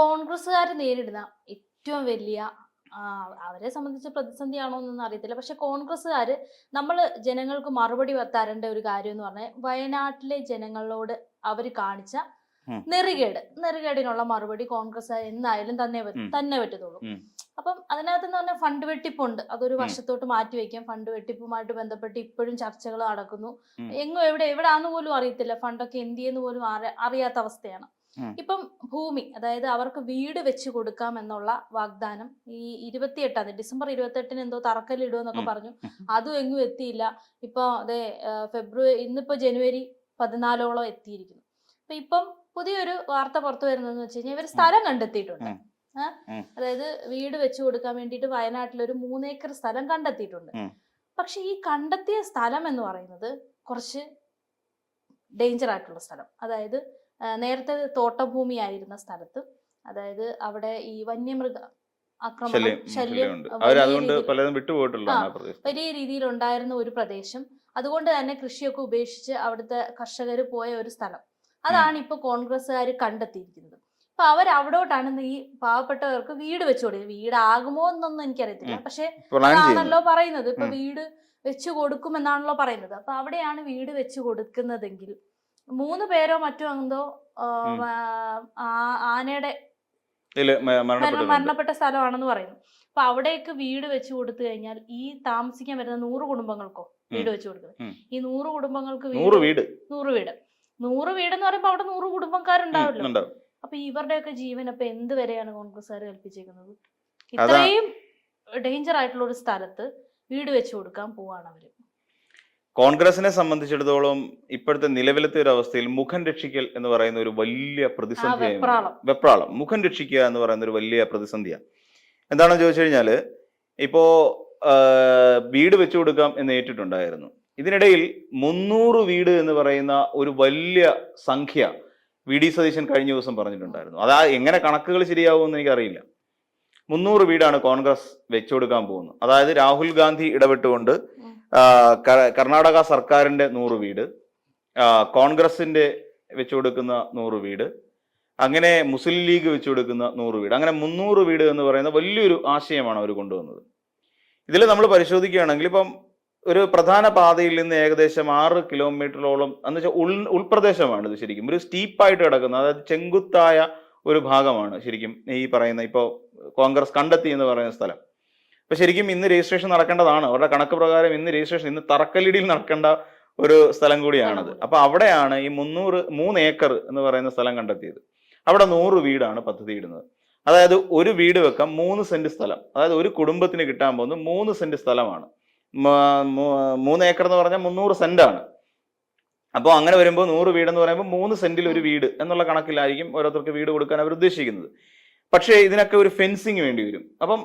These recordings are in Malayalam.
കോൺഗ്രസ്സുകാർ നേരിടുന്ന ഏറ്റവും വലിയ അവരെ സംബന്ധിച്ച് പ്രതിസന്ധിയാണോ എന്നൊന്നും അറിയത്തില്ല. പക്ഷെ കോൺഗ്രസ്സുകാർ നമ്മൾ ജനങ്ങൾക്ക് മറുപടി തരേണ്ട ഒരു കാര്യം എന്ന് പറഞ്ഞാൽ വയനാട്ടിലെ ജനങ്ങളോട് അവർ കാണിച്ച നെറുകേട് നെറികേട് നെറികേടിനുള്ള മറുപടി കോൺഗ്രസ് എന്നായാലും തന്നെ തന്നെ പറ്റത്തുള്ളൂ. അപ്പം അതിനകത്ത് എന്ന് പറഞ്ഞാൽ ഫണ്ട് വെട്ടിപ്പുണ്ട്. അതൊരു വർഷത്തോട്ട് മാറ്റി വെക്കാം. ഫണ്ട് വെട്ടിപ്പുമായിട്ട് ബന്ധപ്പെട്ട് ഇപ്പോഴും ചർച്ചകൾ നടക്കുന്നു. എങ്ങും എവിടെ എവിടാന്ന് പോലും അറിയത്തില്ല. ഫണ്ടൊക്കെ എന്ത് ചെയ്യുന്നു പോലും അറിയാത്ത അവസ്ഥയാണ്. ഇപ്പം ഭൂമി അതായത് അവർക്ക് വീട് വെച്ച് കൊടുക്കാം എന്നുള്ള വാഗ്ദാനം ഈ ഇരുപത്തിയെട്ടാം ഡിസംബർ ഇരുപത്തെട്ടിന് എന്തോ തറക്കല്ലിടുമെന്നൊക്കെ. പറഞ്ഞു. അതും എങ്ങും എത്തിയില്ല. ഇപ്പൊ അതെ ഫെബ്രുവരി ഇന്നിപ്പോ ജനുവരി പതിനാലോളം എത്തിയിരിക്കുന്നു. അപ്പൊ ഇപ്പം പുതിയൊരു വാർത്ത പുറത്തു വരുന്നതെന്ന് വെച്ച് കഴിഞ്ഞാൽ ഇവർ സ്ഥലം കണ്ടെത്തിയിട്ടുണ്ട്. അതായത് വീട് വെച്ച് കൊടുക്കാൻ വേണ്ടിയിട്ട് വയനാട്ടിൽ ഒരു മൂന്നേക്കർ സ്ഥലം കണ്ടെത്തിയിട്ടുണ്ട്. പക്ഷെ ഈ കണ്ടെത്തിയ സ്ഥലം എന്ന് പറയുന്നത് കുറച്ച് ഡേഞ്ചർ ആയിട്ടുള്ള സ്ഥലം. അതായത് നേരത്തെ തോട്ടഭൂമിയായിരുന്ന സ്ഥലത്ത് അതായത് അവിടെ ഈ വന്യമൃഗ ആക്രമണം ശല്യം വലിയ രീതിയിൽ- ഉണ്ടായിരുന്ന ഒരു പ്രദേശം. അതുകൊണ്ട് തന്നെ കൃഷിയൊക്കെ ഉപേക്ഷിച്ച് അവിടുത്തെ കർഷകർ പോയ ഒരു സ്ഥലം. അതാണ് ഇപ്പൊ കോൺഗ്രസ്സുകാർ കണ്ടെത്തിയിരിക്കുന്നത്. അപ്പൊ അവർ അവിടോട്ടാണ് ഈ പാവപ്പെട്ടവർക്ക് വീട് വെച്ചു കൊടുക്കുന്നത് വീടാകുമോ എന്നൊന്നും എനിക്കറിയത്തില്ല. പക്ഷെ അതാണല്ലോ പറയുന്നത്. ഇപ്പൊ വീട് വെച്ചു കൊടുക്കുമെന്നാണല്ലോ പറയുന്നത്. അപ്പൊ അവിടെയാണ് വീട് വെച്ചു കൊടുക്കുന്നതെങ്കിൽ മൂന്ന് പേരോ മറ്റോ എന്തോ ആനയുടെ മരണപ്പെട്ട സ്ഥലമാണെന്ന് പറയുന്നു. അപ്പൊ അവിടേക്ക് വീട് വെച്ച് കൊടുത്തു കഴിഞ്ഞാൽ ഈ താമസിക്കാൻ വരുന്ന നൂറ് കുടുംബങ്ങൾക്കോ വീട് വെച്ച് കൊടുക്കുന്നത്. ഈ നൂറ് കുടുംബങ്ങൾക്ക് നൂറ് വീട്. നൂറ് വീട്. നൂറ് വീട് എന്ന് പറയുമ്പോ അവിടെ നൂറ് കുടുംബക്കാരുണ്ടാവില്ല. അപ്പൊ ഇവരുടെയൊക്കെ ജീവൻ അപ്പൊ എന്ത് വരെയാണ് കോൺഗ്രസ്സുകാർ കൽപ്പിച്ചേക്കുന്നത്? ഇത്രയും ഡേഞ്ചർ ആയിട്ടുള്ള ഒരു സ്ഥലത്ത് വീട് വെച്ച് കൊടുക്കാൻ പോവാണ് അവർ. കോൺഗ്രസിനെ സംബന്ധിച്ചിടത്തോളം ഇപ്പോഴത്തെ നിലവിലത്തെ ഒരു അവസ്ഥയിൽ മുഖം രക്ഷിക്കൽ എന്ന് പറയുന്ന ഒരു വലിയ പ്രതിസന്ധിയാണ് വെപ്രാളം. മുഖം രക്ഷിക്കുക എന്ന് പറയുന്ന ഒരു വലിയ പ്രതിസന്ധിയാണ് എന്താണെന്ന് ചോദിച്ചു കഴിഞ്ഞാൽ ഇപ്പോ വീട് വെച്ചു കൊടുക്കാം എന്ന് ഏറ്റിട്ടുണ്ടായിരുന്നു. ഇതിനിടയിൽ മുന്നൂറ് വീട് എന്ന് പറയുന്ന ഒരു വലിയ സംഖ്യ വി. ഡി. സതീശൻ കഴിഞ്ഞ ദിവസം പറഞ്ഞിട്ടുണ്ടായിരുന്നു. അതാ എങ്ങനെ കണക്കുകൾ ശരിയാവുമെന്ന് എനിക്കറിയില്ല. മുന്നൂറ് വീടാണ് കോൺഗ്രസ് വെച്ചു കൊടുക്കാൻ പോകുന്നത്. അതായത് രാഹുൽ ഗാന്ധി ഇടപെട്ടുകൊണ്ട് കർണാടക സർക്കാരിന്റെ നൂറ് വീട് കോൺഗ്രസിന്റെ വെച്ചു കൊടുക്കുന്ന നൂറ് വീട് അങ്ങനെ മുസ്ലിം ലീഗ് വെച്ചു കൊടുക്കുന്ന നൂറ് വീട് അങ്ങനെ മുന്നൂറ് വീട് എന്ന് പറയുന്ന വലിയൊരു ആശയമാണ് അവർ കൊണ്ടുവന്നത്. ഇതിൽ നമ്മൾ പരിശോധിക്കുകയാണെങ്കിൽ ഇപ്പം ഒരു പ്രധാന പാതയിൽ നിന്ന് ഏകദേശം ആറ് കിലോമീറ്ററോളം എന്ന് വെച്ചാൽ ഉൾ ഉൾപ്രദേശമാണ് ഇത് ശരിക്കും. ഒരു സ്റ്റീപ്പായിട്ട് കിടക്കുന്ന അതായത് ചെങ്കുത്തായ ഒരു ഭാഗമാണ് ശരിക്കും ഈ പറയുന്ന ഇപ്പോൾ കോൺഗ്രസ് കണ്ടെത്തി എന്ന് പറയുന്ന സ്ഥലം. അപ്പൊ ശരിക്കും ഇന്ന് രജിസ്ട്രേഷൻ നടക്കേണ്ടതാണ്. അവരുടെ കണക്ക് പ്രകാരം ഇന്ന് രജിസ്ട്രേഷൻ ഇന്ന് തറക്കല്ലിടിയിൽ നടക്കേണ്ട ഒരു സ്ഥലം കൂടിയാണത് അപ്പൊ അവിടെയാണ് ഈ മുന്നൂറ് മൂന്ന് ഏക്കർ എന്ന് പറയുന്ന സ്ഥലം കണ്ടെത്തിയത്. അവിടെ നൂറ് വീടാണ് പദ്ധതി ഇടുന്നത് അതായത് ഒരു വീട് വെക്കാം മൂന്ന് സെന്റ് സ്ഥലം. അതായത് ഒരു കുടുംബത്തിന് കിട്ടാൻ പോകുന്നത് മൂന്ന് സെന്റ് സ്ഥലമാണ്. മൂന്ന് ഏക്കർ എന്ന് പറഞ്ഞാൽ മുന്നൂറ് ആണ് അപ്പോൾ അങ്ങനെ വരുമ്പോൾ നൂറ് വീടെന്ന് പറയുമ്പോൾ മൂന്ന് സെന്റിൽ ഒരു വീട് എന്നുള്ള കണക്കിലായിരിക്കും ഓരോരുത്തർക്ക് വീട് കൊടുക്കാൻ അവർ ഉദ്ദേശിക്കുന്നത്. പക്ഷേ ഇതിനൊക്കെ ഒരു ഫെൻസിങ് വേണ്ടി വരും. അപ്പം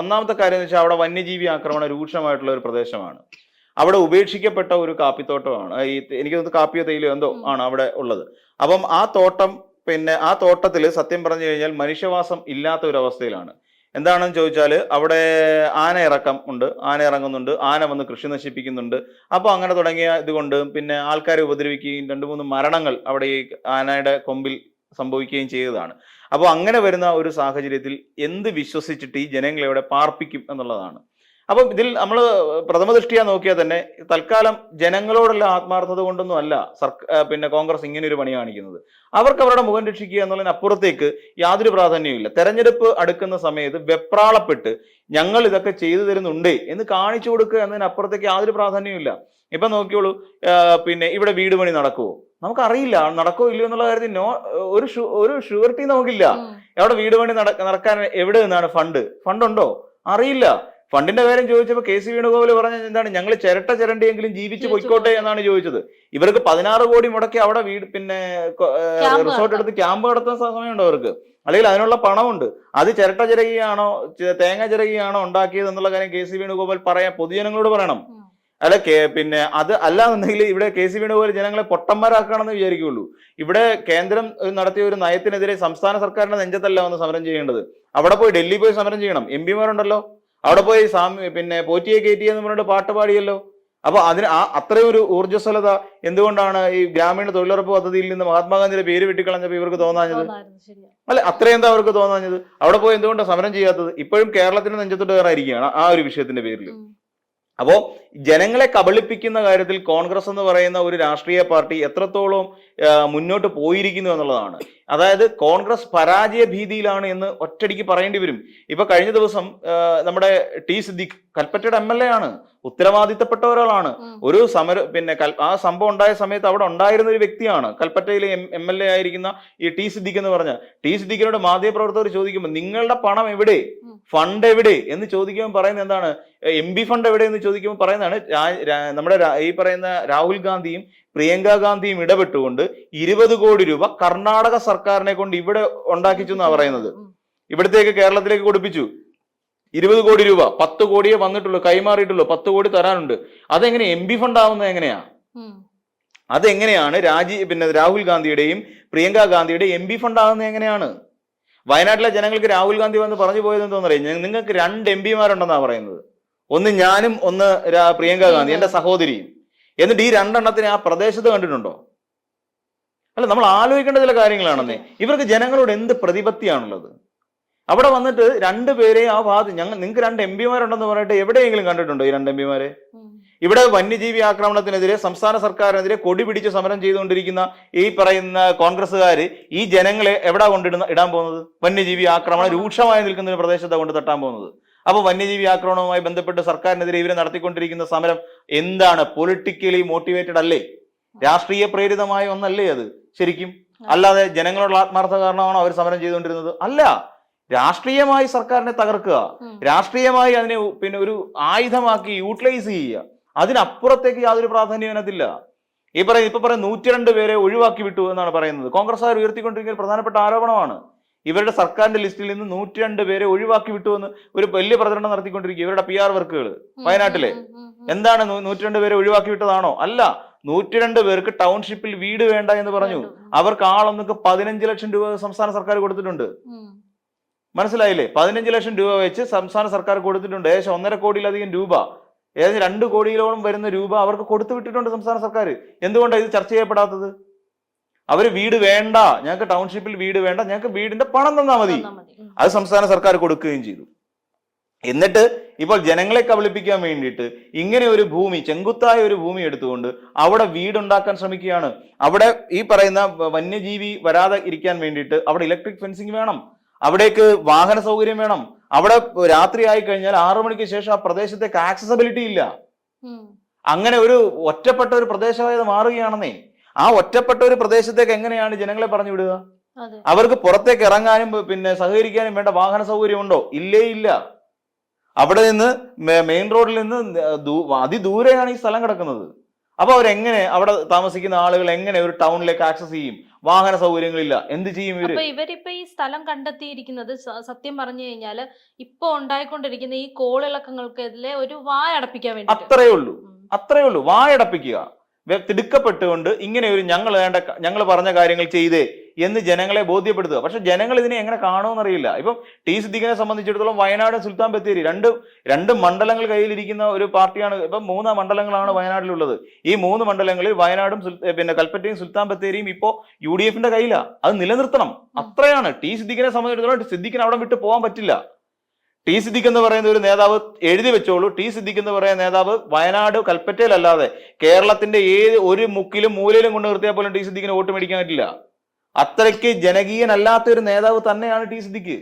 ഒന്നാമത്തെ കാര്യം എന്ന് വെച്ചാൽ അവിടെ വന്യജീവി ആക്രമണം രൂക്ഷമായിട്ടുള്ള ഒരു പ്രദേശമാണ്. അവിടെ ഉപേക്ഷിക്കപ്പെട്ട ഒരു കാപ്പിത്തോട്ടമാണ്. ഈ എനിക്ക് തോന്നുന്നു കാപ്പിയോ തേയിലയോ എന്തോ ആണ് അവിടെ ഉള്ളത്. അപ്പം ആ തോട്ടം പിന്നെ ആ തോട്ടത്തിൽ സത്യം പറഞ്ഞു കഴിഞ്ഞാൽ മനുഷ്യവാസം ഇല്ലാത്ത ഒരു അവസ്ഥയിലാണ്. എന്താണെന്ന് ചോദിച്ചാൽ അവിടെ ആന ഇറക്കം ഉണ്ട്. ആന ഇറങ്ങുന്നുണ്ട്. ആന വന്ന് കൃഷി നശിപ്പിക്കുന്നുണ്ട്. അപ്പോൾ അങ്ങനെ തുടങ്ങിയ ഇതുകൊണ്ട് പിന്നെ ആൾക്കാരെ ഉപദ്രവിക്കുകയും രണ്ട് മൂന്ന് മരണങ്ങൾ അവിടെ ഈ ആനയുടെ കൊമ്പിൽ സംഭവിക്കുകയും ചെയ്തതാണ്. അപ്പോൾ അങ്ങനെ വരുന്ന ഒരു സാഹചര്യത്തിൽ എന്ത് വിശ്വസിച്ചിട്ട് ഈ ജനങ്ങളെ പാർപ്പിക്കും എന്നുള്ളതാണ്. അപ്പം ഇതിൽ നമ്മൾ പ്രഥമ ദൃഷ്ടിയാ നോക്കിയാൽ തന്നെ തൽക്കാലം ജനങ്ങളോടുള്ള ആത്മാർത്ഥത കൊണ്ടൊന്നും അല്ല സർക്കാർ പിന്നെ കോൺഗ്രസ് ഇങ്ങനെ ഒരു പണി കാണിക്കുന്നത്. അവർക്ക് അവരുടെ മുഖം രക്ഷിക്കുക എന്നുള്ളതിനപ്പുറത്തേക്ക് യാതൊരു പ്രാധാന്യവുമില്ല തെരഞ്ഞെടുപ്പ് അടുക്കുന്ന സമയത്ത് വെപ്രാളപ്പെട്ട് ഞങ്ങൾ ഇതൊക്കെ ചെയ്തു തരുന്നുണ്ട് എന്ന് കാണിച്ചു കൊടുക്കുക എന്നതിനപ്പുറത്തേക്ക് യാതൊരു പ്രാധാന്യവുമില്ല ഇപ്പൊ നോക്കിയോളൂ പിന്നെ ഇവിടെ വീട് പണി നടക്കുമോ നമുക്കറിയില്ല. നടക്കോ ഇല്ലയോ എന്നുള്ള കാര്യത്തിൽ നോ ഒരു ഒരു ഷുവർട്ടി നമുക്കില്ല. എവിടെ അവിടെ വീട് പണി നട- നടക്കാൻ എവിടെ നിന്നാണ് ഫണ്ട്? ഫണ്ട് ഉണ്ടോ അറിയില്ല. ഫണ്ടിന്റെ കാര്യം ചോദിച്ചപ്പോൾ കെ സി വേണുഗോപാൽ പറഞ്ഞ എന്താണ്? ഞങ്ങൾ ചിരട്ട ചിരണ്ടിയെങ്കിലും ജീവിച്ച് പൊയ്ക്കോട്ടെ എന്നാണ് ചോദിച്ചത്. ഇവർക്ക് പതിനാറ് കോടി മുടക്കി അവിടെ വീട് പിന്നെ റിസോർട്ട് എടുത്ത് ക്യാമ്പ് നടത്താൻ സമയമുണ്ട് അവർക്ക്. അല്ലെങ്കിൽ അതിനുള്ള പണമുണ്ട്. അത് ചിരട്ട ചിരകിയാണോ തേങ്ങ ചിരകിയാണോ ഉണ്ടാക്കിയത് എന്നുള്ള കാര്യം കെ സി വേണുഗോപാൽ പറയാൻ പൊതുജനങ്ങളോട് പറയണം. അല്ല പിന്നെ അത് അല്ലാന്നുണ്ടെങ്കിൽ ഇവിടെ കെ സി വേണുഗോപാൽ ജനങ്ങളെ പൊട്ടന്മാരാക്കണമെന്ന് വിചാരിക്കുള്ളൂ ഇവിടെ കേന്ദ്രം നടത്തിയ ഒരു നയത്തിനെതിരെ സംസ്ഥാന സർക്കാരിന്റെ നെഞ്ചത്തല്ല ഒന്ന് സമരം ചെയ്യേണ്ടത്. അവിടെ പോയി ഡൽഹി പോയി സമരം ചെയ്യണം. എം പിമാരുണ്ടല്ലോ. അവിടെ പോയി സാമി പിന്നെ പോറ്റിയെ കയറ്റി എന്ന് പറഞ്ഞിട്ട് പാട്ട് പാടിയല്ലോ. അപ്പൊ അതിന് ആ അത്രയും ഒരു ഊർജസ്വലത എന്തുകൊണ്ടാണ് ഈ ഗ്രാമീണ തൊഴിലുറപ്പ് പദ്ധതിയിൽ നിന്ന് മഹാത്മാഗാന്ധിയുടെ പേര് വെട്ടിക്കളഞ്ഞപ്പോൾ ഇവർക്ക് തോന്നാഞ്ഞത്? അല്ല അത്രയും എന്താ അവർക്ക് തോന്നാഞ്ഞത്? അവിടെ പോയി എന്തുകൊണ്ടാണ് സമരം ചെയ്യാത്തത്? ഇപ്പോഴും കേരളത്തിന് നെഞ്ചത്തോട്ട് കയറായിരിക്കുകയാണ് ആ ഒരു വിഷയത്തിന്റെ പേരിൽ അപ്പോൾ അപ്പോ ജനങ്ങളെ കബളിപ്പിക്കുന്ന കാര്യത്തിൽ കോൺഗ്രസ് എന്ന് പറയുന്ന ഒരു രാഷ്ട്രീയ പാർട്ടി എത്രത്തോളം മുന്നോട്ട് പോയിരിക്കുന്നു എന്നുള്ളതാണ്. അതായത് കോൺഗ്രസ് പരാജയ ഭീതിയിലാണ് എന്ന് ഒറ്റടിക്ക് പറയേണ്ടി വരും. ഇപ്പൊ കഴിഞ്ഞ ദിവസം നമ്മുടെ ടി സിദ്ദിഖ് കൽപ്പറ്റയുടെ എം എൽ എ ആണ്. ഉത്തരവാദിത്തപ്പെട്ട ഒരാളാണ്. ഒരു സമര പിന്നെ ആ സംഭവം ഉണ്ടായ സമയത്ത് അവിടെ ഉണ്ടായിരുന്ന ഒരു വ്യക്തിയാണ് കൽപ്പറ്റയിലെ എം എൽ എ ആയിരിക്കുന്ന ഈ ടി സിദ്ദിഖ് എന്ന് പറഞ്ഞ. ടി സിദ്ദിഖിനോട് മാധ്യമപ്രവർത്തകർ ചോദിക്കുമ്പോൾ നിങ്ങളുടെ പണം എവിടെ. ഫണ്ട് എവിടെ? എന്ന് ചോദിക്കുമ്പോൾ പറയുന്നത് എന്താണ്? എം ബി ഫണ്ട് എവിടെ എന്ന് ചോദിക്കുമ്പോൾ പറയുന്നതാണ് നമ്മുടെ ഈ പറയുന്ന രാഹുൽ ഗാന്ധിയും പ്രിയങ്ക ഗാന്ധിയും ഇടപെട്ടുകൊണ്ട് ഇരുപത് കോടി രൂപ കർണാടക സർക്കാരിനെ കൊണ്ട് ഇവിടെ ഉണ്ടാക്കിച്ചു എന്നാണ് പറയുന്നത്. ഇവിടത്തേക്ക് കേരളത്തിലേക്ക് കൊടുപ്പിച്ചു. ഇരുപത് കോടി രൂപ പത്ത് കോടിയെ വന്നിട്ടുള്ളൂ കൈമാറിയിട്ടുള്ളൂ പത്ത് കോടി തരാനുണ്ട്. അതെങ്ങനെ എം ബി ഫണ്ട് ആവുന്നത് എങ്ങനെയാ. അതെങ്ങനെയാണ് രാജി പിന്നെ രാഹുൽ ഗാന്ധിയുടെയും പ്രിയങ്ക ഗാന്ധിയുടെയും എം ബി ഫണ്ട് ആകുന്നത് എങ്ങനെയാണ്? വയനാട്ടിലെ ജനങ്ങൾക്ക് രാഹുൽ ഗാന്ധി വന്ന് പറഞ്ഞു പോയത് എന്തോന്നറിയാം നിങ്ങൾക്ക് രണ്ട് എം പിമാരുണ്ടെന്നാണ് പറയുന്നത്. ഒന്ന് ഞാനും ഒന്ന് പ്രിയങ്ക ഗാന്ധി എന്റെ സഹോദരിയും. എന്നിട്ട് ഈ രണ്ടെണ്ണത്തിന് ആ പ്രദേശത്ത് കണ്ടിട്ടുണ്ടോ? അല്ല നമ്മൾ ആലോചിക്കേണ്ട ചില കാര്യങ്ങളാണെന്നേ. ഇവർക്ക് ജനങ്ങളോട് എന്ത് പ്രതിപത്തിയാണുള്ളത്? അവിടെ വന്നിട്ട് രണ്ടുപേരെ ആ ഭാഗത്ത് ഞങ്ങൾ നിങ്ങൾക്ക് രണ്ട് എം പിമാരുണ്ടെന്ന് പറഞ്ഞിട്ട് എവിടെയെങ്കിലും കണ്ടിട്ടുണ്ടോ ഈ രണ്ട് എം പിമാരെ. ഇവിടെ വന്യജീവി ആക്രമണത്തിനെതിരെ സംസ്ഥാന സർക്കാരിനെതിരെ കൊടി പിടിച്ച് സമരം ചെയ്തുകൊണ്ടിരിക്കുന്ന ഈ പറയുന്ന കോൺഗ്രസ്സുകാർ ഈ ജനങ്ങളെ എവിടെ കൊണ്ടിടുന്ന ഇടാൻ പോകുന്നത്? വന്യജീവി ആക്രമണം രൂക്ഷമായി നിൽക്കുന്ന ഒരു പ്രദേശത്താണ് കൊണ്ട് തട്ടാൻ പോകുന്നത്. അപ്പോൾ വന്യജീവി ആക്രമണവുമായി ബന്ധപ്പെട്ട് സർക്കാരിനെതിരെ ഇവരെ നടത്തിക്കൊണ്ടിരിക്കുന്ന സമരം എന്താണ്? പൊളിറ്റിക്കലി മോട്ടിവേറ്റഡ് അല്ലേ? രാഷ്ട്രീയ പ്രേരിതമായ ഒന്നല്ലേ അത് ശരിക്കും? അല്ലാതെ ജനങ്ങളുടെ ആത്മാർത്ഥ കാരണമാണോ അവർ സമരം ചെയ്തുകൊണ്ടിരുന്നത്? അല്ല. രാഷ്ട്രീയമായി സർക്കാരിനെ തകർക്കുക. രാഷ്ട്രീയമായി അതിനെ പിന്നെ ഒരു ആയുധമാക്കി യൂട്ടിലൈസ് ചെയ്യുക. അതിനപ്പുറത്തേക്ക് യാതൊരു പ്രാധാന്യം അതിനകത്തില്ല ഈ പറയും ഇപ്പൊ പറയും നൂറ്റിരണ്ട് പേരെ ഒഴിവാക്കി വിട്ടു എന്നാണ് പറയുന്നത്. കോൺഗ്രസ് കോൺഗ്രസ്സുകാർ ഉയർത്തിക്കൊണ്ടിരിക്കുന്ന പ്രധാനപ്പെട്ട ആരോപണമാണ്. ഇവരുടെ സർക്കാരിന്റെ ലിസ്റ്റിൽ നിന്ന് നൂറ്റിരണ്ട് പേരെ ഒഴിവാക്കി വിട്ടു എന്ന് ഒരു വലിയ പ്രചരണം നടത്തിക്കൊണ്ടിരിക്കുക ഇവരുടെ പി ആർ വർക്കുകൾ വയനാട്ടിലെ. എന്താണ് നൂറ്റിരണ്ട് പേരെ ഒഴിവാക്കി വിട്ടതാണോ? അല്ല നൂറ്റിരണ്ട് പേർക്ക് ടൗൺഷിപ്പിൽ വീട് വേണ്ട എന്ന് പറഞ്ഞു. അവർക്ക് ആളൊന്നൊക്കെ പതിനഞ്ച് ലക്ഷം രൂപ സംസ്ഥാന സർക്കാർ കൊടുത്തിട്ടുണ്ട്. മനസ്സിലായില്ലേ? പതിനഞ്ച് ലക്ഷം രൂപ വെച്ച് സംസ്ഥാന സർക്കാർ കൊടുത്തിട്ടുണ്ട്. ഏകദേശം ഒന്നര കോടിയിലധികം രൂപ. ഏകദേശം രണ്ട് കോടിയിലോളം വരുന്ന രൂപ അവർക്ക് കൊടുത്തു വിട്ടിട്ടുണ്ട് സംസ്ഥാന സർക്കാർ. എന്തുകൊണ്ടാണ് ഇത് ചർച്ച ചെയ്യപ്പെടാത്തത്? അവർ വീട് വേണ്ട ഞങ്ങൾക്ക് ടൗൺഷിപ്പിൽ വീട് വേണ്ട ഞങ്ങൾക്ക് വീടിന്റെ പണം തന്നാൽ മതി. അത് സംസ്ഥാന സർക്കാർ കൊടുക്കുകയും ചെയ്തു. എന്നിട്ട് ഇപ്പോൾ ജനങ്ങളെ കബളിപ്പിക്കാൻ വേണ്ടിയിട്ട് ഇങ്ങനെ ഒരു ഭൂമി ചെങ്കുത്തായ ഒരു ഭൂമി എടുത്തുകൊണ്ട് അവിടെ വീടുണ്ടാക്കാൻ ശ്രമിക്കുകയാണ്. അവിടെ ഈ പറയുന്ന വന്യജീവി വരാതെ ഇരിക്കാൻ വേണ്ടിയിട്ട് അവിടെ ഇലക്ട്രിക് ഫെൻസിങ് വേണം. അവിടേക്ക് വാഹന സൗകര്യം വേണം. അവിടെ രാത്രി ആയി കഴിഞ്ഞാൽ ആറു മണിക്ക് ശേഷം ആ പ്രദേശത്തേക്ക് ആക്സസബിലിറ്റി ഇല്ല. അങ്ങനെ ഒരു ഒറ്റപ്പെട്ട ഒരു പ്രദേശമായത് മാറുകയാണെന്നേ. ആ ഒറ്റപ്പെട്ട ഒരു പ്രദേശത്തേക്ക് എങ്ങനെയാണ് ജനങ്ങളെ പറഞ്ഞു വിടുക? അവർക്ക് പുറത്തേക്ക് ഇറങ്ങാനും പിന്നെ സഹകരിക്കാനും വേണ്ട വാഹന സൗകര്യം ഉണ്ടോ ഇല്ലേ ഇല്ല. അവിടെ നിന്ന് മെയിൻ റോഡിൽ നിന്ന് അതിദൂരെയാണ് ഈ സ്ഥലം കിടക്കുന്നത്. അപ്പൊ അവരെങ്ങനെ അവിടെ താമസിക്കുന്ന ആളുകൾ എങ്ങനെ ഒരു ടൗണിലേക്ക് ആക്സസ് ചെയ്യും? വാഹന സൗകര്യങ്ങളില്ല. എന്ത് ചെയ്യും ഇവർ? ഇവരിപ്പോ ഈ സ്ഥലം കണ്ടെത്തിയിരിക്കുന്നത് സത്യം പറഞ്ഞു കഴിഞ്ഞാൽ ഇപ്പൊ ഉണ്ടായിക്കൊണ്ടിരിക്കുന്ന ഈ കോളിളക്കങ്ങൾക്കെതിരെ ഒരു വായടപ്പിക്കാൻ വേണ്ടി അത്രേ ഉള്ളൂ. അത്രേ ഉള്ളൂ. വായടപ്പിക്കുക തിടുക്കപ്പെട്ടുകൊണ്ട് ഇങ്ങനെ ഒരു ഞങ്ങൾ വേണ്ട ഞങ്ങൾ പറഞ്ഞ കാര്യങ്ങൾ ചെയ്തേ. എന്ന് ജനങ്ങളെ ബോധ്യപ്പെടുത്തുക. പക്ഷെ ജനങ്ങൾ ഇതിനെ എങ്ങനെ കാണുമെന്നറിയില്ല. ഇപ്പം ടി സിദ്ദിഖിനെ സംബന്ധിച്ചിടത്തോളം വയനാട് സുൽത്താൻ ബത്തേരി രണ്ട് രണ്ട് മണ്ഡലങ്ങൾ കയ്യിലിരിക്കുന്ന ഒരു പാർട്ടിയാണ്. ഇപ്പം മൂന്ന് മണ്ഡലങ്ങളാണ് വയനാട്ടിലുള്ളത്. ഈ മൂന്ന് മണ്ഡലങ്ങളിൽ വയനാടും പിന്നെ കൽപ്പറ്റയും സുൽത്താൻ ബത്തേരിയും ഇപ്പോൾ യു ഡി എഫിന്റെ കയ്യിലാണ് അത് നിലനിർത്തണം. അത്രയാണ്. ടി സിദ്ദിഖിനെ സംബന്ധിച്ചിടത്തോളം സിദ്ദിഖിന് അവിടെ വിട്ട് പോകാൻ പറ്റില്ല. ടി സിദ്ദിഖ് എന്ന് പറയുന്ന ഒരു നേതാവ് എഴുതി വെച്ചോളൂ. ടി സിദ്ദിഖ് എന്ന് പറയുന്ന നേതാവ് വയനാട് കൽപ്പറ്റയിലല്ലാതെ കേരളത്തിന്റെ ഏത് ഒരു മുക്കിലും മൂലയിലും കൊണ്ട് നിർത്തിയാൽ പോലും ടി സിദ്ദിഖിന് വോട്ട് മേടിക്കാൻ പറ്റില്ല. അത്രയ്ക്ക് ജനകീയനല്ലാത്ത ഒരു നേതാവ് തന്നെയാണ് ടി സിദ്ദിഖ്.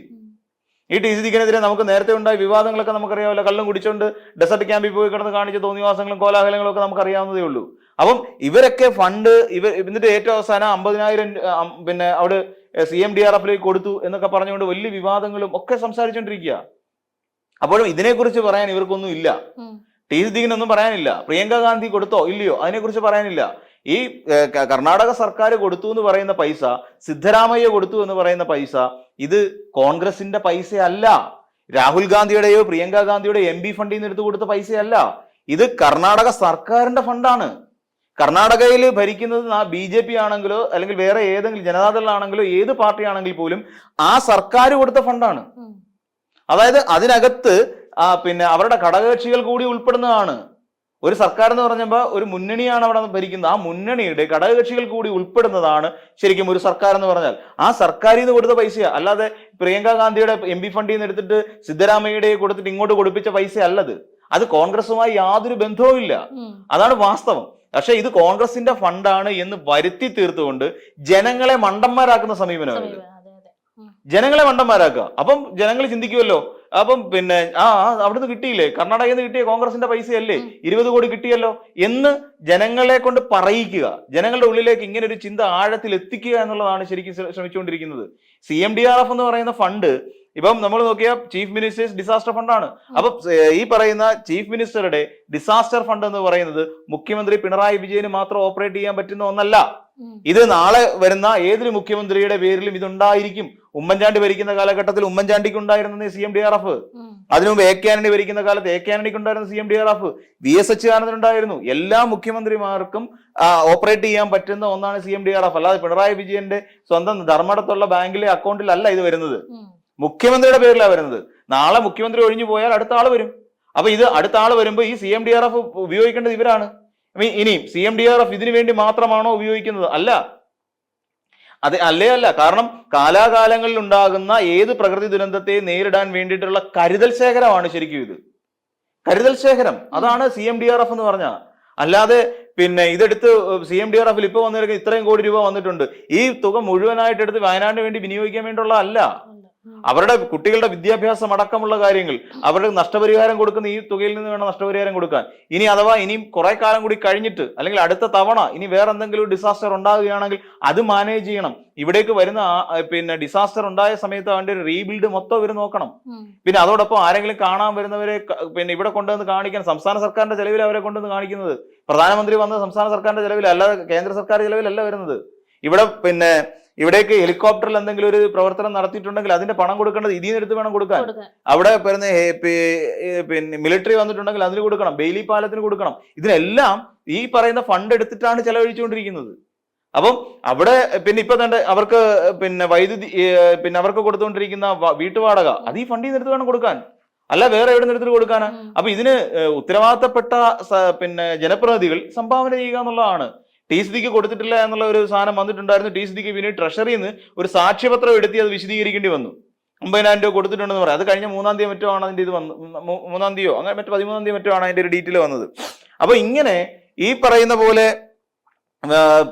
ഈ ടി സിദ്ദിഖിനെതിരെ നമുക്ക് നേരത്തെ ഉണ്ടായ വിവാദങ്ങളൊക്കെ നമുക്കറിയാമല്ലോ. കള്ളും കുടിച്ചുകൊണ്ട് ഡെസർട്ട് ക്യാമ്പിൽ പോയി കിടന്ന് കാണിച്ച തോന്നിവാസങ്ങളും കോലാഹലങ്ങളും ഒക്കെ നമുക്കറിയാവുന്നതേ ഉള്ളൂ. അപ്പം ഇവരൊക്കെ ഫണ്ട് ഇവർ എന്നിട്ട് ഏറ്റവും അവസാനം അമ്പതിനായിരം പിന്നെ അവിടെ സി എം ഡി ആർ എഫിലേക്ക് കൊടുത്തു എന്നൊക്കെ പറഞ്ഞുകൊണ്ട് വലിയ വിവാദങ്ങളും ഒക്കെ സംസാരിച്ചുകൊണ്ടിരിക്കുക അപ്പോഴും ഇതിനെക്കുറിച്ച് പറയാൻ ഇവർക്കൊന്നും ഇല്ല. ടി സിദ്ദീഖിനൊന്നും പറയാനില്ല. പ്രിയങ്ക ഗാന്ധി കൊടുത്തോ? ഇല്ലയോ? അതിനെക്കുറിച്ച് പറയാനില്ല. ഈ കർണാടക സർക്കാർ കൊടുത്തു എന്ന് പറയുന്ന പൈസ സിദ്ധരാമയ്യ കൊടുത്തു എന്ന് പറയുന്ന പൈസ ഇത് കോൺഗ്രസിന്റെ പൈസയല്ല. രാഹുൽ ഗാന്ധിയുടെയോ പ്രിയങ്ക ഗാന്ധിയുടെയോ എം പി ഫണ്ടിൽ നിന്ന് എടുത്തു കൊടുത്ത പൈസയല്ല. ഇത് കർണാടക സർക്കാരിന്റെ ഫണ്ടാണ്. കർണാടകയിൽ ഭരിക്കുന്നത് ബി ജെ പി ആണെങ്കിലോ അല്ലെങ്കിൽ വേറെ ഏതെങ്കിലും ജനതാദളാണെങ്കിലോ ഏത് പാർട്ടി ആണെങ്കിൽ പോലും ആ സർക്കാർ കൊടുത്ത ഫണ്ടാണ്. അതായത് അതിനകത്ത് ആ പിന്നെ അവരുടെ ഘടകകക്ഷികൾ കൂടി ഉൾപ്പെടുന്നതാണ്. ഒരു സർക്കാർ എന്ന് പറഞ്ഞപ്പോൾ ഒരു മുന്നണിയാണ് അവിടെ ഭരിക്കുന്നത്. ആ മുന്നണിയുടെ ഘടകകക്ഷികൾ കൂടി ഉൾപ്പെടുന്നതാണ് ശരിക്കും ഒരു സർക്കാർ എന്ന് പറഞ്ഞാൽ. ആ സർക്കാരിൽ നിന്ന് കൊടുത്ത പൈസ അല്ലാതെ പ്രിയങ്ക ഗാന്ധിയുടെ എം പി ഫണ്ടിൽ നിന്ന് എടുത്തിട്ട് സിദ്ധരാമയ്യയുടെ കൊടുത്തിട്ട് ഇങ്ങോട്ട് കൊടുപ്പിച്ച പൈസ അല്ലത്. അത് കോൺഗ്രസുമായി യാതൊരു ബന്ധവും ഇല്ല. അതാണ് വാസ്തവം. പക്ഷെ ഇത് കോൺഗ്രസിന്റെ ഫണ്ടാണ് എന്ന് വരുത്തി തീർത്തുകൊണ്ട് ജനങ്ങളെ മണ്ടന്മാരാക്കുന്ന സമീപനമാണ് ജനങ്ങളെ മണ്ടന്മാരാക്കുക. അപ്പം ജനങ്ങൾ ചിന്തിക്കുമല്ലോ അപ്പം പിന്നെ ആ അവിടുന്ന് കിട്ടിയില്ലേ? കർണാടകയിൽ നിന്ന് കിട്ടിയ കോൺഗ്രസിന്റെ പൈസയല്ലേ. ഇരുപത് കോടി കിട്ടിയല്ലോ? എന്ന് ജനങ്ങളെ കൊണ്ട് പറയിക്കുക. ജനങ്ങളുടെ ഉള്ളിലേക്ക് ഇങ്ങനെ ഒരു ചിന്ത ആഴത്തിൽ എത്തിക്കുക എന്നുള്ളതാണ് ശരിക്കും ശ്ര- ശ്രമിച്ചുകൊണ്ടിരിക്കുന്നത്. C M D R F എന്ന് പറയുന്ന ഫണ്ട് ഇപ്പം നമ്മൾ നോക്കിയാൽ ചീഫ് മിനിസ്റ്റേഴ്സ് ഡിസാസ്റ്റർ ഫണ്ടാണ് അപ്പൊ ഈ പറയുന്ന ചീഫ് മിനിസ്റ്ററുടെ ഡിസാസ്റ്റർ ഫണ്ട് എന്ന് പറയുന്നത് മുഖ്യമന്ത്രി പിണറായി വിജയന് മാത്രം ഓപ്പറേറ്റ് ചെയ്യാൻ പറ്റുന്ന ഒന്നല്ല. ഇത് നാളെ വരുന്ന ഏതൊരു മുഖ്യമന്ത്രിയുടെ പേരിലും ഇതുണ്ടായിരിക്കും. ഉമ്മൻചാണ്ടി ഭരിക്കുന്ന കാലഘട്ടത്തിൽ ഉമ്മൻചാണ്ടിക്ക് ഉണ്ടായിരുന്ന C M D R F ഉം. അതിനു മുമ്പ് എ കെ ആന്റണി ഭരിക്കുന്ന കാലത്ത് എ കെ ആന്റണിക്ക് ഉണ്ടായിരുന്ന C M D R F V S Achuthanandan ഉണ്ടായിരുന്നു എല്ലാ മുഖ്യമന്ത്രിമാർക്കും ഓപ്പറേറ്റ് ചെയ്യാൻ പറ്റുന്ന ഒന്നാണ് C M D R F അല്ലാതെ പിണറായി വിജയന്റെ സ്വന്തം ധർമ്മടത്തുള്ള ബാങ്കിലെ അക്കൗണ്ടിലല്ല ഇത് വരുന്നത്. മുഖ്യമന്ത്രിയുടെ പേരിലാണ് വരുന്നത്. നാളെ മുഖ്യമന്ത്രി ഒഴിഞ്ഞു പോയാൽ അടുത്ത ആൾ വരും. അപ്പൊ ഇത് അടുത്ത ആൾ വരുമ്പോൾ ഈ C M D R F ഉപയോഗിക്കേണ്ടത് ഇവരാണ്. ഇനി- ഇനിയും C M D R F ഇതിനു വേണ്ടി മാത്രമാണോ ഉപയോഗിക്കുന്നത്? അല്ല. അത് അല്ലേ അല്ല. കാരണം കാലാകാലങ്ങളിൽ ഉണ്ടാകുന്ന ഏത് പ്രകൃതി ദുരന്തത്തെ നേരിടാൻ വേണ്ടിയിട്ടുള്ള കരുതൽ ശേഖരമാണ് ശരിക്കും ഇത്. കരുതൽ ശേഖരം. അതാണ് C M D R F എന്ന് പറഞ്ഞ. അല്ലാതെ പിന്നെ ഇതെടുത്ത് സി എം ഡി ആർ എഫിൽ ഇപ്പൊ വന്നിരിക്കുന്ന ഇത്രയും കോടി രൂപ വന്നിട്ടുണ്ട്. ഈ തുക മുഴുവനായിട്ട് എടുത്ത് വയനാടിന് വേണ്ടി വിനിയോഗിക്കാൻ വേണ്ടിയുള്ള അല്ല. അവരുടെ കുട്ടികളുടെ വിദ്യാഭ്യാസം അടക്കമുള്ള കാര്യങ്ങൾ അവരുടെ നഷ്ടപരിഹാരം കൊടുക്കുന്ന ഈ തുകയിൽ നിന്ന് വേണം നഷ്ടപരിഹാരം കൊടുക്കാൻ. ഇനി അഥവാ ഇനിയും കുറെ കാലം കൂടി കഴിഞ്ഞിട്ട് അല്ലെങ്കിൽ അടുത്ത തവണ ഇനി വേറെ എന്തെങ്കിലും ഡിസാസ്റ്റർ ഉണ്ടാകുകയാണെങ്കിൽ അത് മാനേജ് ചെയ്യണം. ഇവിടേക്ക് വരുന്ന പിന്നെ ഡിസാസ്റ്റർ ഉണ്ടായ സമയത്ത് അവന്റെ ഒരു റീബിൽഡ് മൊത്തം ഇവർ നോക്കണം. പിന്നെ അതോടൊപ്പം ആരെങ്കിലും കാണാൻ വരുന്നവരെ പിന്നെ ഇവിടെ കൊണ്ടുവന്ന് കാണിക്കാൻ സംസ്ഥാന സർക്കാരിന്റെ ചെലവിൽ അവരെ കൊണ്ടുവന്ന് കാണിക്കുന്നത്. പ്രധാനമന്ത്രി വന്നത് സംസ്ഥാന സർക്കാരിന്റെ ചെലവിൽ അല്ലാതെ കേന്ദ്ര സർക്കാർ ചെലവിലല്ല വരുന്നത്. ഇവിടെ പിന്നെ ഇവിടേക്ക് ഹെലികോപ്റ്ററിൽ എന്തെങ്കിലും ഒരു പ്രവർത്തനം നടത്തിയിട്ടുണ്ടെങ്കിൽ അതിന്റെ പണം കൊടുക്കേണ്ടത് ഇതിൽ എടുത്ത് വേണം കൊടുക്കാൻ. അവിടെ വരുന്ന പിന്നെ മിലിറ്ററി വന്നിട്ടുണ്ടെങ്കിൽ അതിന് കൊടുക്കണം. ബെയിലി പാലത്തിന് കൊടുക്കണം. ഇതിനെല്ലാം ഈ പറയുന്ന ഫണ്ട് എടുത്തിട്ടാണ് ചെലവഴിച്ചുകൊണ്ടിരിക്കുന്നത്. അപ്പം അവിടെ പിന്നെ ഇപ്പൊ തന്നെ അവർക്ക് പിന്നെ വൈദ്യുതി പിന്നെ അവർക്ക് കൊടുത്തുകൊണ്ടിരിക്കുന്ന വീട്ടുവാടക അത് ഈ ഫണ്ടിൽ നിന്ന് എടുത്ത് വേണം കൊടുക്കാൻ. അല്ല വേറെ എവിടെ നിന്ന് കൊടുക്കാനാ. അപ്പൊ ഇതിന് ഉത്തരവാദിത്തപ്പെട്ട പിന്നെ ജനപ്രതിനിധികൾ സംഭാവന ചെയ്യുക എന്നുള്ളതാണ്. ടി സി ഡിക്ക് കൊടുത്തിട്ടില്ല എന്നുള്ള ഒരു സാധനം വന്നിട്ടുണ്ടായിരുന്നു. ടി സി ഡിക്ക് പിന്നീട് ട്രഷറിയിൽ നിന്ന് ഒരു സാക്ഷ്യപത്രം എടുത്തി അത് വിശദീകരിക്കേണ്ടി വന്നു. അമ്പതിനായിരം രൂപ കൊടുത്തിട്ടുണ്ടെന്ന് പറയാം. അത് കഴിഞ്ഞ മൂന്നാം തീയതി മറ്റോ ആണ് അതിന്റെ ഇത് വന്ന്. മൂന്നാം തീയതിയോ അങ്ങനെ മറ്റു പതിമൂന്നാം തീയതി മറ്റോ ആണ് അതിന്റെ ഒരു ഡീറ്റെയിൽ വന്നത്. അപ്പൊ ഇങ്ങനെ ഈ പറയുന്ന പോലെ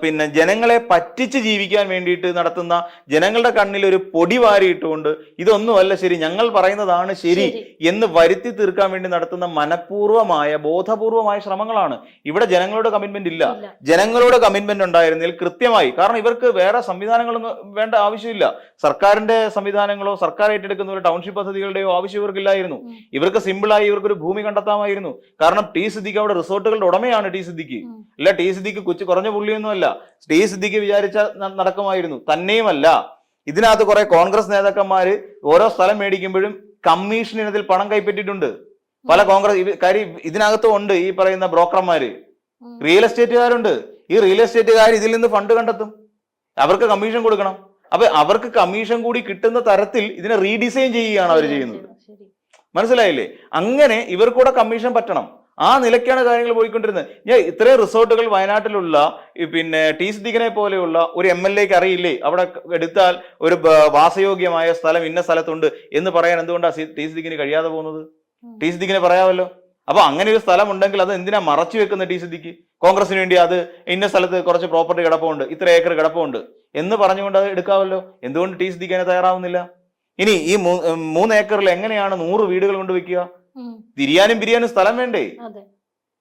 പിന്നെ ജനങ്ങളെ പറ്റിച്ച് ജീവിക്കാൻ വേണ്ടിയിട്ട് നടത്തുന്ന ജനങ്ങളുടെ കണ്ണിൽ ഒരു പൊടി വാരിയിട്ടുകൊണ്ട് ഇതൊന്നുമല്ല ശരി ഞങ്ങൾ പറയുന്നതാണ് ശരി. എന്ന് വരുത്തി തീർക്കാൻ വേണ്ടി നടത്തുന്ന മനഃപൂർവമായ ബോധപൂർവമായ ശ്രമങ്ങളാണ്. ഇവിടെ ജനങ്ങളുടെ കമ്മിറ്റ്മെന്റ് ഇല്ല. ജനങ്ങളോട് കമ്മിറ്റ്മെന്റ് ഉണ്ടായിരുന്നെങ്കിൽ കൃത്യമായി. കാരണം ഇവർക്ക് വേറെ സംവിധാനങ്ങളൊന്നും വേണ്ട ആവശ്യമില്ല. സർക്കാരിന്റെ സംവിധാനങ്ങളോ സർക്കാർ ഏറ്റെടുക്കുന്ന ഒരു ടൗൺഷിപ്പ് പദ്ധതികളുടെയോ ആവശ്യം ഇവർക്കില്ലായിരുന്നു. ഇവർക്ക് സിമ്പിളായി ഇവർക്കൊരു ഭൂമി കണ്ടെത്താമായിരുന്നു. കാരണം ടി സിദ്ദിഖ് അവിടെ റിസോർട്ടുകളുടെ ഉടമയാണ് ടി സിദ്ദിഖ്. അല്ല ടി സിദ്ദിഖ് കൊച്ചു കുറഞ്ഞ പുള്ളിയൊന്നുമല്ല ടി സിദ്ദിഖ് വിചാരിച്ച നടക്കുമായിരുന്നു. തന്നെയുമല്ല. ഇതിനകത്ത് കുറെ കോൺഗ്രസ് നേതാക്കന്മാര് ഓരോ സ്ഥലം മേടിക്കുമ്പോഴും കമ്മീഷൻ ഇനത്തിൽ പണം കൈപ്പറ്റിയിട്ടുണ്ട്. പല കോൺഗ്രസ് കാര്യം ഇതിനകത്തും ഉണ്ട് ഈ പറയുന്ന ബ്രോക്കർമാര്. റിയൽ എസ്റ്റേറ്റുകാരുണ്ട്. ഈ റിയൽ എസ്റ്റേറ്റുകാർ ഇതിൽ നിന്ന് ഫണ്ട് കണ്ടെത്തും. അവർക്ക് കമ്മീഷൻ കൊടുക്കണം. അപ്പൊ അവർക്ക് കമ്മീഷൻ കൂടി കിട്ടുന്ന തരത്തിൽ ഇതിനെ റീഡിസൈൻ ചെയ്യുകയാണ് അവർ ചെയ്യുന്നത്. മനസ്സിലായില്ലേ? അങ്ങനെ ഇവർക്കൂടെ കമ്മീഷൻ പറ്റണം. ആ നിലയ്ക്കാണ് കാര്യങ്ങൾ പോയിക്കൊണ്ടിരുന്നത്. ഞാൻ ഇത്രയും റിസോർട്ടുകൾ വയനാട്ടിലുള്ള പിന്നെ ടി സിദ്ദിഖിനെ പോലെയുള്ള ഒരു എം എൽ എക്ക് അറിയില്ലേ? അവിടെ എടുത്താൽ ഒരു വാസയോഗ്യമായ സ്ഥലം ഇന്ന സ്ഥലത്തുണ്ട് എന്ന് പറയാൻ എന്തുകൊണ്ടാണ് ടി സിദ്ദിഖിന് കഴിയാതെ പോകുന്നത്. ടി സിദ്ദിഖിനെ പറയാമല്ലോ. അപ്പൊ അങ്ങനെ ഒരു സ്ഥലം ഉണ്ടെങ്കിൽ അത് എന്തിനാ മറച്ചു വെക്കുന്നത് ടി സിദ്ദിഖ്? കോൺഗ്രസിന് വേണ്ടി അത് ഇന്ന സ്ഥലത്ത് കുറച്ച് പ്രോപ്പർട്ടി കിടപ്പുണ്ട് ഇത്ര ഏക്കർ കിടപ്പുണ്ട് എന്ന് പറഞ്ഞുകൊണ്ട് അത് എടുക്കാമല്ലോ. എന്തുകൊണ്ട് ടി സിദ്ദിഖ് അതിനെ തയ്യാറാവുന്നില്ല? ഇനി ഈ മൂന്ന് ഏക്കറിൽ എങ്ങനെയാണ് നൂറ് വീടുകൾ കൊണ്ട് വെക്കുക. തിരിയാനും പിരിയാനും സ്ഥലം വേണ്ടേ?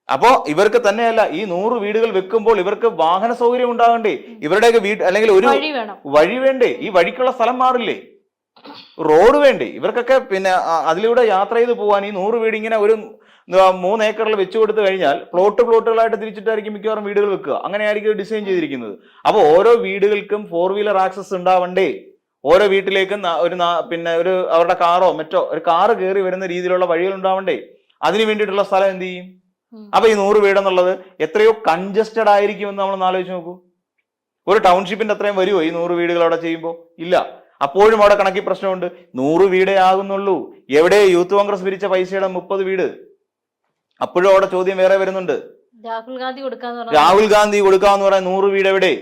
അപ്പോ ഇവർക്ക് തന്നെയല്ല ഈ നൂറ് വീടുകൾ വെക്കുമ്പോൾ ഇവർക്ക് വാഹന സൗകര്യം ഉണ്ടാകണ്ടേ? ഇവരുടെയൊക്കെ വീട് അല്ലെങ്കിൽ ഒരു വഴി വേണം. വഴി വേണ്ടേ? ഈ വഴിക്കുള്ള സ്ഥലം മാറില്ലേ? റോഡ് വേണ്ടേ? ഇവർക്കൊക്കെ പിന്നെ അതിലൂടെ യാത്ര ചെയ്ത് പോകാൻ ഈ നൂറ് വീട് ഇങ്ങനെ ഒരു മൂന്ന് ഏക്കറിൽ വെച്ചു കൊടുത്തു കഴിഞ്ഞാൽ പ്ലോട്ട് പ്ലോട്ടുകളായിട്ട് തിരിച്ചിട്ടായിരിക്കും മിക്കവാറും വീടുകൾ വെക്കുക. അങ്ങനെയായിരിക്കും ഡിസൈൻ ചെയ്തിരിക്കുന്നത്. അപ്പോൾ ഓരോ വീടുകൾക്കും ഫോർ വീലർ ആക്സസ് ഉണ്ടാവണ്ടേ? ഓരോ വീട്ടിലേക്കും ഒരു പിന്നെ ഒരു അവരുടെ കാറോ മറ്റോ ഒരു കാറ് കയറി വരുന്ന രീതിയിലുള്ള വഴികൾ ഉണ്ടാവണ്ടേ? അതിന് വേണ്ടിയിട്ടുള്ള സ്ഥലം എന്ത് ചെയ്യും. അപ്പൊ ഈ നൂറ് വീടെന്നുള്ളത് എത്രയോ കൺജസ്റ്റഡ് ആയിരിക്കും എന്ന് നമ്മൾ ആലോചിച്ച് നോക്കൂ. ഒരു ടൗൺഷിപ്പിന്റെ അത്രയും വരുമോ ഈ നൂറ് വീടുകൾ അവിടെ ചെയ്യുമ്പോൾ ഇല്ല. അപ്പോഴും അവിടെ കണക്കി പ്രശ്നമുണ്ട്. നൂറ് വീടേ ആകുന്നുള്ളൂ. എവിടെ യൂത്ത് കോൺഗ്രസ് പിരിച്ച പൈസയുടെ മുപ്പത് വീട്? അപ്പോഴും അവിടെ ചോദ്യം വേറെ വരുന്നുണ്ട്. രാഹുൽ ഗാന്ധി കൊടുക്കാന്ന് രാഹുൽ ഗാന്ധി കൊടുക്കാന്ന് പറയാൻ നൂറ് വീട് എവിടെ?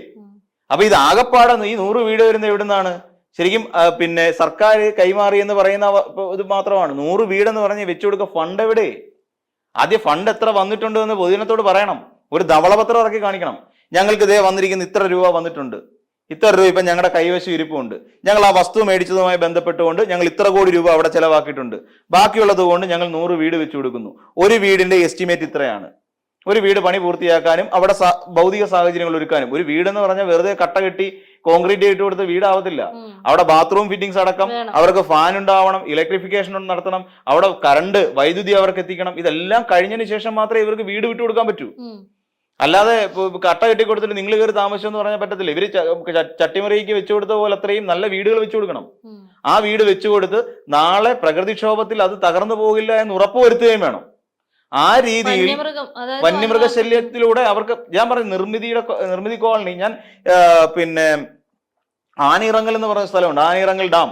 അപ്പൊ ഇത് ആകപ്പാടെ ഈ നൂറ് വീട് വരുന്ന എവിടുന്നാണ്? ശരിക്കും പിന്നെ സർക്കാർ കൈമാറി എന്ന് പറയുന്ന ഇത് മാത്രമാണ്. നൂറ് വീടെന്ന് പറഞ്ഞ് വെച്ചു കൊടുക്ക ഫണ്ട് എവിടെ? ആദ്യ ഫണ്ട് എത്ര വന്നിട്ടുണ്ട് എന്ന് പൊതുജനത്തോട് പറയണം. ഒരു ധവളപത്രം ഇറക്കി കാണിക്കണം. ഞങ്ങൾക്ക് ഇതേ വന്നിരിക്കുന്ന ഇത്ര രൂപ വന്നിട്ടുണ്ട്. ഇത്ര രൂപ ഇപ്പം ഞങ്ങളുടെ കൈവശം ഇരിപ്പുണ്ട്. ഞങ്ങൾ ആ വസ്തു മേടിച്ചതുമായി ബന്ധപ്പെട്ടുകൊണ്ട് ഞങ്ങൾ ഇത്ര കോടി രൂപ അവിടെ ചെലവാക്കിയിട്ടുണ്ട്. ബാക്കിയുള്ളത് കൊണ്ട് ഞങ്ങൾ നൂറ് വീട് വെച്ചു കൊടുക്കുന്നു. ഒരു വീടിന്റെ എസ്റ്റിമേറ്റ് ഇത്രയാണ്. ഒരു വീട് പണി പൂർത്തിയാക്കാനും അവിടെ ഭൗതിക സാഹചര്യങ്ങൾ ഒരുക്കാനും. ഒരു വീടെന്ന് പറഞ്ഞാൽ വെറുതെ കട്ട കെട്ടി കോൺക്രീറ്റ് ഇട്ട് കൊടുത്ത് വീടാവത്തില്ല. അവിടെ ബാത്റൂം ഫിറ്റിംഗ്സ് അടക്കം അവർക്ക് ഫാൻ ഉണ്ടാവണം ഇലക്ട്രിഫിക്കേഷൻ നടത്തണം അവിടെ കറണ്ട് വൈദ്യുതി അവർക്ക് എത്തിക്കണം ഇതെല്ലാം കഴിഞ്ഞതിന് ശേഷം മാത്രമേ ഇവർക്ക് വീട് വിട്ടു കൊടുക്കാൻ പറ്റൂ. അല്ലാതെ കട്ട കെട്ടി കൊടുത്തിട്ട് നിങ്ങൾ കയറി താമസിച്ചു എന്ന് പറഞ്ഞാൽ പറ്റത്തില്ല. ഇവർ ച- ച- ചട്ടിമറിക്ക് വെച്ചു കൊടുത്ത പോലെ അത്രയും നല്ല വീടുകൾ വെച്ചു കൊടുക്കണം. ആ വീട് വെച്ചു കൊടുത്ത് നാളെ പ്രകൃതിക്ഷോഭത്തിൽ അത് തകർന്നു പോകില്ല എന്ന് ഉറപ്പുവരുത്തുകയും വേണം. ആ രീതിയിൽ വന്യമൃഗശല്യത്തിലൂടെ അവർക്ക് ഞാൻ പറഞ്ഞു നിർമ്മിതിയുടെ നിർമ്മിതി കോളനി ഞാൻ പിന്നെ ആനിറങ്ങൽ എന്ന് പറയുന്ന സ്ഥലമുണ്ട് ആനിറങ്ങൽ ഡാം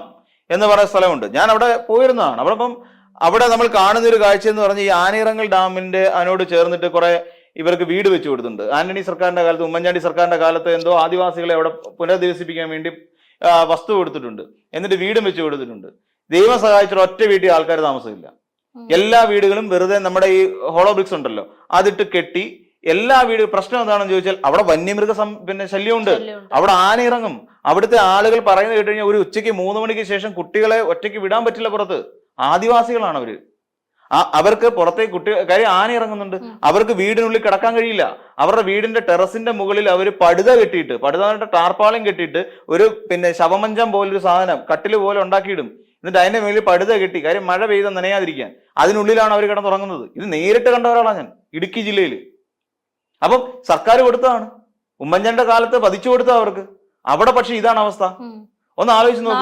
എന്ന് പറയുന്ന സ്ഥലമുണ്ട്. ഞാൻ അവിടെ പോയിരുന്നതാണ്. അവിടെ അവിടെ നമ്മൾ കാണുന്ന ഒരു കാഴ്ച എന്ന് പറഞ്ഞാൽ ഈ ആനിറങ്ങൽ ഡാമിന്റെ അതിനോട് ചേർന്നിട്ട് കുറെ ഇവർക്ക് വീട് വെച്ചു കൊടുത്തിട്ടുണ്ട്. ആന്റണി സർക്കാരിന്റെ കാലത്ത് ഉമ്മൻചാണ്ടി സർക്കാരിന്റെ കാലത്ത് എന്തോ ആദിവാസികളെ അവിടെ പുനരധിവസിപ്പിക്കാൻ വേണ്ടി വസ്തു കൊടുത്തിട്ടുണ്ട്. എന്നിട്ട് വീടും വെച്ചു കൊടുത്തിട്ടുണ്ട്. ദൈവം സഹായിച്ചിട്ട് ഒറ്റ വീട്ടിൽ ആൾക്കാർ താമസമില്ല. എല്ലാ വീടുകളും വെറുതെ നമ്മുടെ ഈ ഹോളോ ബ്രിക്സ് ഉണ്ടല്ലോ. അതിട്ട് കെട്ടി എല്ലാ വീട് പ്രശ്നം എന്താണെന്ന് ചോദിച്ചാൽ അവിടെ വന്യമൃഗ പിന്നെ ശല്യമുണ്ട്. അവിടെ ആന ഇറങ്ങും അവിടുത്തെ ആളുകൾ പറയുന്നത് കേട്ട് കഴിഞ്ഞാൽ ഒരു ഉച്ചയ്ക്ക് മൂന്ന് മണിക്ക് ശേഷം കുട്ടികളെ ഒറ്റയ്ക്ക് വിടാൻ പറ്റില്ല പുറത്ത്. ആദിവാസികളാണ് അവർ. അവർക്ക് പുറത്തേക്ക് കുട്ടി കാര്യം ആന ഇറങ്ങുന്നുണ്ട്. അവർക്ക് വീടിനുള്ളിൽ കിടക്കാൻ കഴിയില്ല. അവരുടെ വീടിന്റെ ടെറസിന്റെ മുകളിൽ അവർ പടുത കെട്ടിയിട്ട് പടുത ടാർപ്പാളം കെട്ടിയിട്ട് ഒരു പിന്നെ ശവമഞ്ചം പോലൊരു സാധനം കട്ടിൽ പോലെ ഉണ്ടാക്കിയിടും. എന്നിട്ട് അതിന്റെ മേളിൽ പടുത കെട്ടി കാര്യം മഴ പെയ്ത നനയാതിരിക്കാൻ. അതിനുള്ളിലാണ് അവർ കിടന്നുറങ്ങുന്നത്. ഇത് നേരിട്ട് കണ്ട ഒരാളാണ് ഞാൻ ഇടുക്കി ജില്ലയിൽ അപ്പം സർക്കാർ കൊടുത്തതാണ്. ഉമ്മൻചാണ്ടിന്റെ കാലത്ത് പതിച്ചു കൊടുത്ത അവർക്ക്. അവിടെ പക്ഷെ ഇതാണ് അവസ്ഥ. ഒന്ന് ആലോചിച്ച് നോക്കൂ.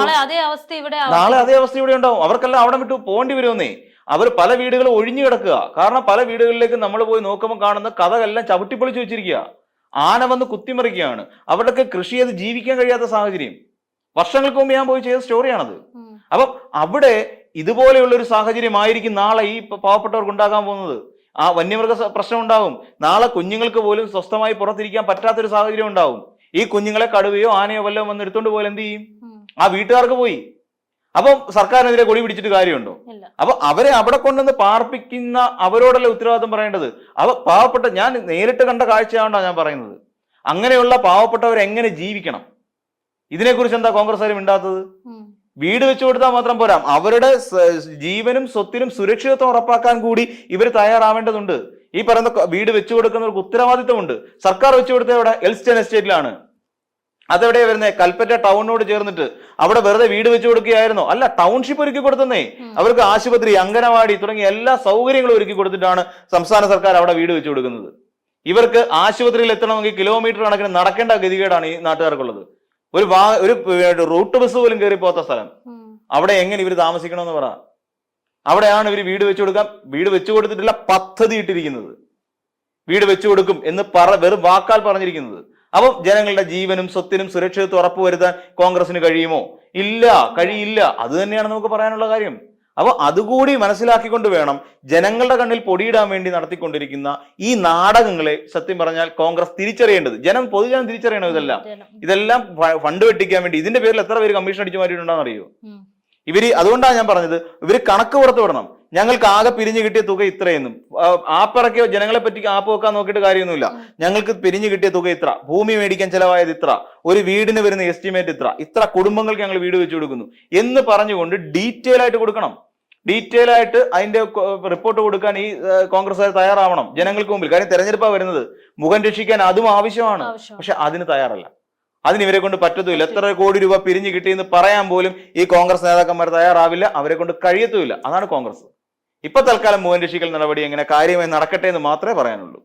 നാളെ അതേ അവസ്ഥ ഇവിടെ ഉണ്ടാവും. അവർക്കെല്ലാം അവിടെ വിട്ടു പോകേണ്ടി വരുമെന്നേ. അവർ പല വീടുകൾ ഒഴിഞ്ഞു കിടക്കുക. കാരണം പല വീടുകളിലേക്ക് നമ്മൾ പോയി നോക്കുമ്പോൾ കാണുന്ന കഥകളെല്ലാം ചവിട്ടിപ്പൊളിച്ച് വെച്ചിരിക്കുക. ആന വന്ന് കുത്തിമറിക്കുകയാണ്. അവരുടെയൊക്കെ കൃഷി ചെയ്ത് ജീവിക്കാൻ കഴിയാത്ത സാഹചര്യം. വർഷങ്ങൾക്ക് മുമ്പ് ഞാൻ പോയി ചെയ്ത സ്റ്റോറിയാണത്. അപ്പം അവിടെ ഇതുപോലെയുള്ള ഒരു സാഹചര്യം ആയിരിക്കും നാളെ ഈ പാവപ്പെട്ടവർക്ക് ഉണ്ടാകാൻ പോകുന്നത്. ആ വന്യമൃഗ പ്രശ്നം ഉണ്ടാകും നാളെ കുഞ്ഞുങ്ങൾക്ക് പോലും സ്വസ്ഥമായി പുറത്തിരിക്കാൻ പറ്റാത്തൊരു സാഹചര്യം ഉണ്ടാവും ഈ കുഞ്ഞുങ്ങളെ കടുവയോ ആനയോ വല്ലതും വന്ന് എടുത്തോണ്ട് പോയാൽ എന്ത് ചെയ്യും? ആ വീട്ടുകാർക്ക് പോയി. അപ്പം സർക്കാരിനെതിരെ കൊടി പിടിച്ചിട്ട് കാര്യമുണ്ടോ? അപ്പൊ അവരെ അവിടെ കൊണ്ടുവന്ന് പാർപ്പിക്കുന്ന അവരോടല്ല ഉത്തരവാദിത്വം പറയേണ്ടത്? അവ പാവപ്പെട്ട ഞാൻ നേരിട്ട് കണ്ട കാഴ്ചയാണോ ഞാൻ പറയുന്നത്? അങ്ങനെയുള്ള പാവപ്പെട്ടവർ എങ്ങനെ ജീവിക്കണം? ഇതിനെക്കുറിച്ച് എന്താ കോൺഗ്രസ് ആരും ഉം. വീട് വെച്ചു കൊടുത്താൽ മാത്രം പോരാ. അവരുടെ ജീവനും സ്വത്തിനും സുരക്ഷിതത്വം ഉറപ്പാക്കാൻ കൂടി ഇവർ തയ്യാറാവേണ്ടതുണ്ട്. ഈ പറയുന്ന വീട് വെച്ചു കൊടുക്കുന്നവർക്ക് ഉത്തരവാദിത്തമുണ്ട് സർക്കാർ വെച്ചു കൊടുത്ത എവിടെ? എൽസ്റ്റൺ എസ്റ്റേറ്റിലാണ്. അതെവിടെ വരുന്നത് കൽപ്പറ്റ ടൗണിനോട് ചേർന്നിട്ട്. അവിടെ വെറുതെ വീട് വെച്ചു കൊടുക്കുകയായിരുന്നോ. അല്ല ടൗൺഷിപ്പ് ഒരുക്കി കൊടുത്തന്നേ. അവർക്ക് ആശുപത്രി അംഗനവാടി തുടങ്ങിയ എല്ലാ സൗകര്യങ്ങളും ഒരുക്കി കൊടുത്തിട്ടാണ് സംസ്ഥാന സർക്കാർ അവിടെ വീട് വെച്ചു കൊടുക്കുന്നത്. ഇവർക്ക് ആശുപത്രിയിൽ എത്തണമെങ്കിൽ കിലോമീറ്റർ കണക്കിന് നടക്കേണ്ട ഗതികേടാണ് ഈ നാട്ടുകാർക്കുള്ളത്. ഒരു വാ ഒരു റൂട്ട് ബസ് പോലും കയറി പോകാത്ത സ്ഥലം. അവിടെ എങ്ങനെ ഇവർ താമസിക്കണമെന്ന് പറ. അവിടെയാണ് ഇവർ വീട് വെച്ചു കൊടുക്കാൻ വീട് വെച്ചു കൊടുത്തിട്ടില്ല പദ്ധതി ഇട്ടിരിക്കുന്നത്. വീട് വെച്ചു കൊടുക്കും എന്ന് പറ വെറും വാക്കാൽ പറഞ്ഞിരിക്കുന്നത്. അപ്പം ജനങ്ങളുടെ ജീവനും സ്വത്തിനും സുരക്ഷിതത്വം ഉറപ്പുവരുത്താൻ കോൺഗ്രസിന് കഴിയുമോ? ഇല്ല കഴിയില്ല. അത് തന്നെയാണ് നമുക്ക് പറയാനുള്ള കാര്യം. അപ്പൊ അതുകൂടി മനസ്സിലാക്കിക്കൊണ്ട് വേണം ജനങ്ങളുടെ കണ്ണിൽ പൊടിയിടാൻ വേണ്ടി നടത്തിക്കൊണ്ടിരിക്കുന്ന ഈ നാടകങ്ങളെ സത്യം പറഞ്ഞാൽ കോൺഗ്രസ് തിരിച്ചറിയേണ്ടത്. ജനം പൊതുജനം തിരിച്ചറിയണം ഇതെല്ലാം. ഇതെല്ലാം ഫണ്ട് വെട്ടിക്കാൻ വേണ്ടി. ഇതിന്റെ പേരിൽ എത്ര പേര് കമ്മീഷൻ അടിച്ചു മാറ്റിയിട്ടുണ്ടെന്ന് അറിയോ. ഇവർ അതുകൊണ്ടാണ് ഞാൻ പറഞ്ഞത്. ഇവർ കണക്ക് പുറത്തു വിടണം. ഞങ്ങൾക്ക് ആകെ പിരിഞ്ഞു കിട്ടിയ തുക ഇത്രയെന്നും. ആ, ആപ്പിറക്കിയ ജനങ്ങളെ പറ്റി ആപ്പ് വെക്കാൻ നോക്കിയിട്ട് കാര്യമൊന്നുമില്ല. ഞങ്ങൾക്ക് പിരിഞ്ഞു കിട്ടിയ തുക ഇത്ര. ഭൂമി മേടിക്കാൻ ചെലവായത് ഇത്ര. ഒരു വീടിന് വരുന്ന എസ്റ്റിമേറ്റ് ഇത്ര. ഇത്ര കുടുംബങ്ങൾക്ക് ഞങ്ങൾ വീട് വെച്ചു കൊടുക്കുന്നു. എന്ന് പറഞ്ഞുകൊണ്ട് ഡീറ്റെയിൽ ആയിട്ട് കൊടുക്കണം. ഡീറ്റെയിൽ ആയിട്ട് അതിന്റെ റിപ്പോർട്ട് കൊടുക്കാൻ ഈ കോൺഗ്രസ്സുകാർ തയ്യാറാവണം. ജനങ്ങൾക്ക് മുമ്പിൽ. കാര്യം തെരഞ്ഞെടുപ്പാണ് വരുന്നത്. മുഖം രക്ഷിക്കാൻ അതും ആവശ്യമാണ്. പക്ഷെ അതിന് തയ്യാറല്ല. അതിന് ഇവരെ കൊണ്ട് പറ്റത്തുമില്ല. എത്ര കോടി രൂപ പിരിഞ്ഞു കിട്ടിയെന്ന് പറയാൻ പോലും ഈ കോൺഗ്രസ് നേതാക്കന്മാർ തയ്യാറാവില്ല. അവരെ കൊണ്ട് കഴിയത്തുമില്ല. അതാണ് കോൺഗ്രസ്. ഇപ്പൊ തൽക്കാലം മോഹൻ രക്ഷിക്കൽ നടപടി എങ്ങനെ കാര്യമായി നടക്കട്ടെ എന്ന് മാത്രമേ പറയാനുള്ളൂ.